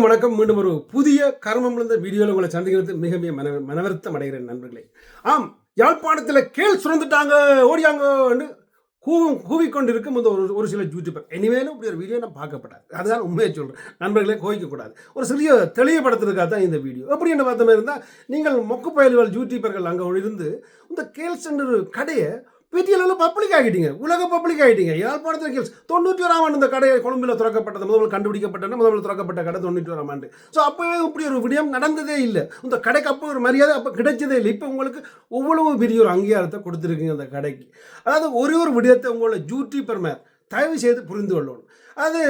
வணக்கம். மீண்டும் ஒரு புதிய கர்மம் இருந்த வீடியோவில் உங்களை சந்திக்கிறது மிக மிக மன மனவருத்தம் அடைகிறேன் நண்பர்களே. ஆம் யாழ்ப்பாணத்தில் கேள் சுரந்துட்டாங்க ஓடியாங்க கூவும் கூவிக்கொண்டிருக்கும் இந்த ஒரு ஒரு சில யூடியூபர் இனிமேலும் இப்படி ஒரு வீடியோ நான் பார்க்கப்படாது. அதுதான் உண்மையை சொல்கிறேன் நண்பர்களே கோவிக்கக்கூடாது. ஒரு சிறிய தெளிவுபடுத்துறதுக்காக தான் இந்த வீடியோ. எப்படி என்ன பார்த்த மாதிரி இருந்தால் நீங்கள் மொக்கு பயல்கள் யூடியூபர்கள் அங்கே இருந்து இந்த கேள்ஸ் ஒரு கடையை பிடிஎல்ல பப்ளிக் ஆகிட்டீங்க. உலக பப்ளிக் ஆகிட்டீங்க. யாழ்ப்பாணத்தில் கேள்ஸ் தொண்ணூற்றி ஓராம் ஆண்டு இந்த கடை கொழும்பில் திறக்கப்பட்டது. முதல் கண்டுபிடிக்கப்பட்ட முதல்ல திறக்கப்பட்ட கடை தொண்ணூற்றி ஓராம் ஆண்டு. ஸோ அப்போ இப்படி ஒரு விடயம் நடந்ததே இல்லை. இந்த கடைக்கு அப்போ ஒரு மரியாதை அப்போ கிடைச்சதே இல்லை. இப்போ உங்களுக்கு இவ்வளவு பெரிய ஒரு அங்கீகாரத்தை கொடுத்துருக்கீங்க அந்த கடைக்கு. அதாவது ஒரே ஒரு விடயத்தை உங்களோட ஜூட்டி பெருமை தயவு செய்து புரிந்து கொள்ளணும் அது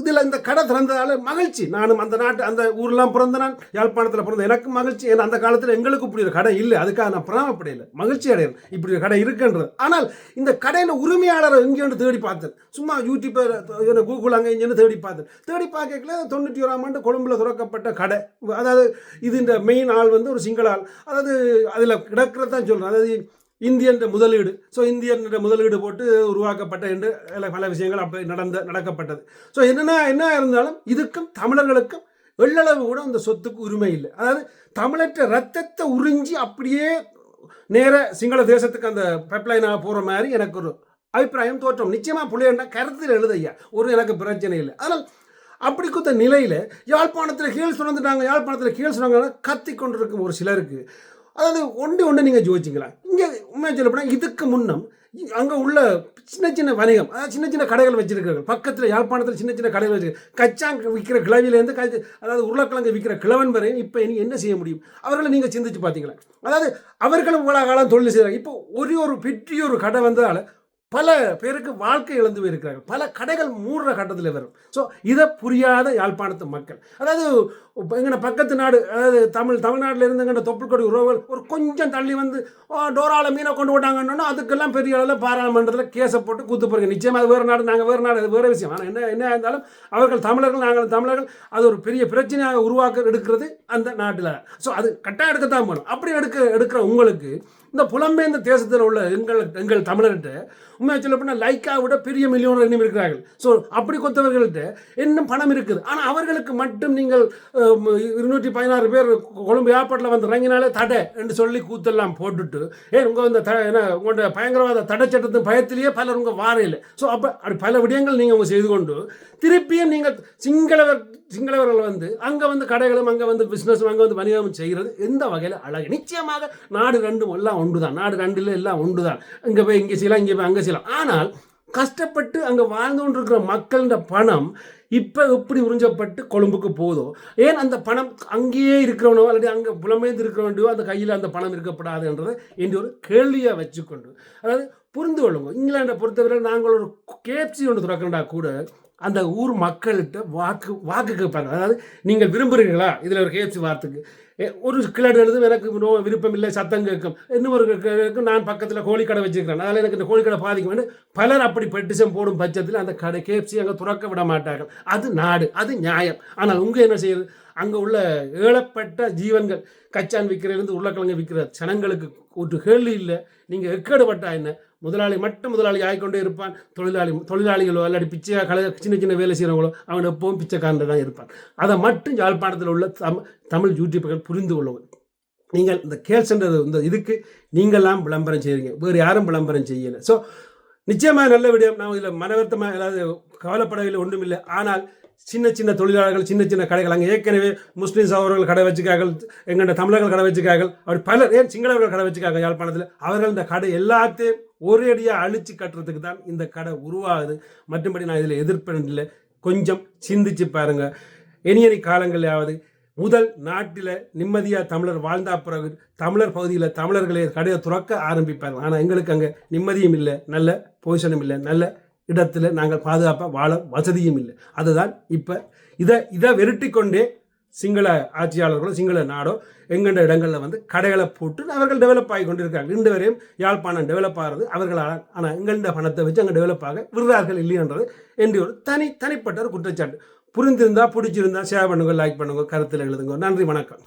இதில் இந்த கடை திறந்ததால் மகிழ்ச்சி. நானும் அந்த நாட்டு அந்த ஊரெலாம் பிறந்த நான் யாழ்ப்பாணத்தில் பிறந்த எனக்கு மகிழ்ச்சி. ஏன்னா அந்த காலத்தில் எங்களுக்கு இப்படி ஒரு கடை இல்லை. அதுக்காக நான் பிராமப்படையில மகிழ்ச்சி அடையேன் இப்படி ஒரு கடை இருக்குன்றது. ஆனால் இந்த கடையின் உரிமையாளரை இங்கேன்னு தேடி பார்த்தேன். சும்மா யூடியூப்பர் கூகுள் அங்கே இங்கேன்னு தேடி பார்த்தேன். தேடி பார்க்கல தொண்ணூற்றி ஓராம் ஆண்டு கொழும்பில் துறக்கப்பட்ட கடை. அதாவது இது இந்த மெயின் ஆள் வந்து ஒரு சிங்கள ஆள். அதாவது அதில் கிடக்கிறதான் சொல்கிறேன் அதாவது இந்தியன்ற முதலீடு. ஸோ இந்தியன்ற முதலீடு போட்டு உருவாக்கப்பட்ட என்று பல விஷயங்கள் அப்போ நடந்த நடக்கப்பட்டது. ஸோ என்னென்ன என்ன இருந்தாலும் இதுக்கும் தமிழர்களுக்கும் வெள்ளளவு கூட அந்த சொத்துக்கு உரிமை இல்லை. அதாவது தமிழற்ற ரத்தத்தை உறிஞ்சி அப்படியே நேர சிங்கள தேசத்துக்கு அந்த பைப்லைனாக போகிற மாதிரி எனக்கு ஒரு அபிப்பிராயம் தோற்றம். நிச்சயமாக புள்ளையண்டா கருத்தில் எழுதையா ஒரு எனக்கு பிரச்சனை இல்லை. ஆனால் அப்படி கொடுத்த நிலையில் யாழ்ப்பாணத்தில் கீழ் சுரந்துட்டாங்க யாழ்ப்பாணத்தில் கீழ் சுரங்க கத்தி கொண்டிருக்கும் ஒரு சிலருக்கு அதாவது ஒன்று ஒன்று நீங்கள் ஜோதிச்சிங்களா இங்கே உண்மையாக சொல்லப்போனால் இதுக்கு முன்னம் அங்கே உள்ள சின்ன சின்ன வணிகம் அதாவது சின்ன சின்ன கடைகள் வச்சுருக்காங்க பக்கத்தில் யாழ்ப்பாணத்தில் சின்ன சின்ன கடைகள் வச்சுருக்கு கச்சாங்க விற்கிற கிளவிலேருந்து கச்சி அதாவது உருளைக்கிழங்கு விற்கிற கிழவன் வரையும் இப்போ இனி என்ன செய்ய முடியும்? அவர்களை நீங்கள் சிந்திச்சு பார்த்தீங்களா அதாவது அவர்களும் இவ்வளோ காலம் தொழில் செய்கிறாங்க இப்போ ஒரே ஒரு பெரிய ஒரு கடை வந்ததால் பல பேருக்கு வாழ்க்கை இழந்து போயிருக்கிறார்கள். பல கடைகள் மூடுற கட்டத்தில் வரும். ஸோ இதை புரியாத யாழ்ப்பாணத்து மக்கள். அதாவது எங்கட பக்கத்து நாடு அதாவது தமிழ் தமிழ்நாட்டில் இருந்து எங்கட தொப்புள்கொடி உறவுகள் ஒரு கொஞ்சம் தள்ளி வந்து டோரால மீனை கொண்டு விட்டாங்கன்னா அதுக்கெல்லாம் பெரிய அளவில் பாராளுமன்றத்தில் கேஸை போட்டு கூத்து போகிறீங்க நிச்சயமாக அது வேறு நாடு நாங்கள் வேறு நாடு அது வேறு விஷயம். ஆனால் என்ன என்ன இருந்தாலும் அவர்கள் தமிழர்கள் நாங்கள் தமிழர்கள் அது ஒரு பெரிய பிரச்சனையாக உருவாக்க எடுக்கிறது அந்த நாட்டில். ஸோ அது கட்டாயம் எடுக்கத்தான் போகணும் அப்படி எடுக்க எடுக்கிற உங்களுக்கு இந்த புலம்பெயர்ந்த தேசத்தில் உள்ள எங்கள் எங்கள் தமிழர்கிட்ட உண்மையாக சொல்ல போனால் லைக்கா விட பெரிய மில்லியோனர் இன்னும் இருக்கிறார்கள். ஸோ அப்படி கொத்தவர்கள்ட்ட இன்னும் பணம் இருக்குது. ஆனால் அவர்களுக்கு மட்டும் நீங்கள் இருநூற்றி பதினாறு பேர் கொழும்பு ஏர்போர்ட்டில் வந்து இறங்கினாலே தடை என்று சொல்லி கூத்தெல்லாம் போட்டுட்டு ஏன் உங்கள் இந்த த என்ன உங்களோட பயங்கரவாத தடை சட்டத்தின் பயத்திலேயே பலர் உங்கள் வாரையில். ஸோ அப்போ அப்படி பல விடயங்கள் நீங்கள் உங்கள் செய்து கொண்டு திருப்பியும் நீங்கள் சிங்களவர் சிங்களவர்கள் வந்து அங்கே வந்து கடைகளும் அங்கே வந்து பிஸ்னஸும் அங்கே வந்து வணிகம் செய்கிறது எந்த வகையில் அழகு. நிச்சயமாக நாடு ரெண்டும் எல்லாம் ஒன்று தான் நாடு ரெண்டில் எல்லாம் ஒன்று தான் இங்கே போய் இங்கே செய்யலாம் இங்கே போய் அங்கே பேசலாம். ஆனால் கஷ்டப்பட்டு அங்கே வாழ்ந்து கொண்டிருக்கிற மக்களின் பணம் இப்போ எப்படி உறிஞ்சப்பட்டு கொழும்புக்கு போதோ ஏன் அந்த பணம் அங்கேயே இருக்கிறவனோ அல்லது அங்கே புலமேந்து இருக்கிறவனோ அந்த கையில் அந்த பணம் இருக்கப்படாதுன்றதை என்று ஒரு கேள்வியாக வச்சுக்கொண்டு அதாவது புரிந்து கொள்ளுங்க. இங்கிலாண்டை பொறுத்தவரை நாங்கள் ஒரு கேப்சி ஒன்று திறக்கண்டா கூட அந்த ஊர் மக்கள்கிட்ட வாக்கு வாக்கு கேட்பாங்க அதாவது நீங்கள் விரும்புகிறீங்களா இதில் ஒரு கேப்சி வார்த்தைக்கு. ஒரு கிளடு எழுதும் எனக்கு நோ விருப்பம் இல்லை சத்தம் கேட்கும். இன்னும் ஒரு நான் பக்கத்தில் கோழிக்கடை வச்சுருக்கிறேன். அதனால் எனக்கு இந்த கோழிக்கடை பாதிக்கும்னு பலர் அப்படி பெட்டிசம் போடும் பட்சத்தில் அந்த கடை கேப்சி அங்கே துறக்க விட மாட்டார்கள். அது நாடு அது நியாயம். ஆனால் உங்கள் என்ன செய்யுது? அங்கே உள்ள ஏழப்பட்ட ஜீவன்கள் கச்சான் விற்கிறதுலேருந்து உருளைக்கிழங்கு விற்கிற சனங்களுக்கு ஒரு கேள்வி இல்லை. நீங்கள் எக்கேடுபட்டா என்ன? முதலாளி மட்டும் முதலாளி ஆகிக்கொண்டே இருப்பான். தொழிலாளி தொழிலாளிகளோ இல்லாட்டி பிச்சையாக கலை சின்ன சின்ன வேலை செய்கிறவங்களோ அவன் எப்பவும் பிச்சைக்காரன் தான் இருப்பான். அதை மட்டும் யாழ்ப்பாணத்தில் உள்ள தம் தமிழ் யூடியூப்புகள் புரிந்து கொள்ளுங்கள் நீங்கள் இந்த கேள்ஸ்ன்றது இந்த இதுக்கு நீங்கள்லாம் விளம்பரம் செய்கிறீங்க வேறு யாரும் விளம்பரம் செய்யலை. ஸோ நிச்சயமாக நல்ல விடயம். நான் இதில் மனவர்த்தமாக ஏதாவது கவலைப்படவில்லை ஒன்றும் இல்லை ஆனால் சின்ன சின்ன தொழிலாளர்கள் சின்ன சின்ன கடைகள் அங்கே ஏற்கனவே முஸ்லீம் சகோதரர்கள் கடை வச்சுக்கார்கள் எங்கள்கிட்ட தமிழர்கள் கடை வச்சுக்கார்கள் அப்படி பலர் ஏன் சிங்களவர்கள் கடை வச்சுக்காங்க யாழ்ப்பாணத்தில்? அவர்கள் இந்த கடை எல்லாத்தையும் ஒரேடியாக அழிச்சு கட்டுறதுக்கு தான் இந்த கடை உருவாகுது. மற்றபடி நான் இதில் எதிர்ப்பு கொஞ்சம் சிந்திச்சு பாருங்கள் இனி காலங்களையாவது முதல் நாட்டில் நிம்மதியாக தமிழர் வாழ்ந்தா பிறகு தமிழர் பகுதியில் தமிழர்களை கடையை துறக்க ஆரம்பிப்பார் ஆனால் எங்களுக்கு அங்கே நிம்மதியும் இல்லை நல்ல பொசிஷனும் இல்லை நல்ல இடத்துல நாங்கள் பாதுகாப்பாக வாழ வசதியும் இல்லை. அதுதான் இப்போ இதை இதை வெறுட்டி கொண்டே சிங்கள ஆட்சியாளர்களோ சிங்கள நாடோ எங்கெண்ட இடங்களில் வந்து கடைகளை போட்டு அவர்கள் டெவலப் ஆகி கொண்டிருக்காங்க ரெண்டு வரையும் யாழ்ப்பாணம் டெவலப் ஆகிறது அவர்களால். ஆனால் எங்கெண்ட பணத்தை வச்சு அங்கே டெவலப் ஆக விடுறார்கள் இல்லையன்றது என்று ஒரு தனி தனிப்பட்ட ஒரு குற்றச்சாட்டு. புரிந்திருந்தா பிடிச்சிருந்தா ஷேர் பண்ணுங்க லைக் பண்ணுங்க கருத்தில் எழுதுங்க. நன்றி வணக்கம்.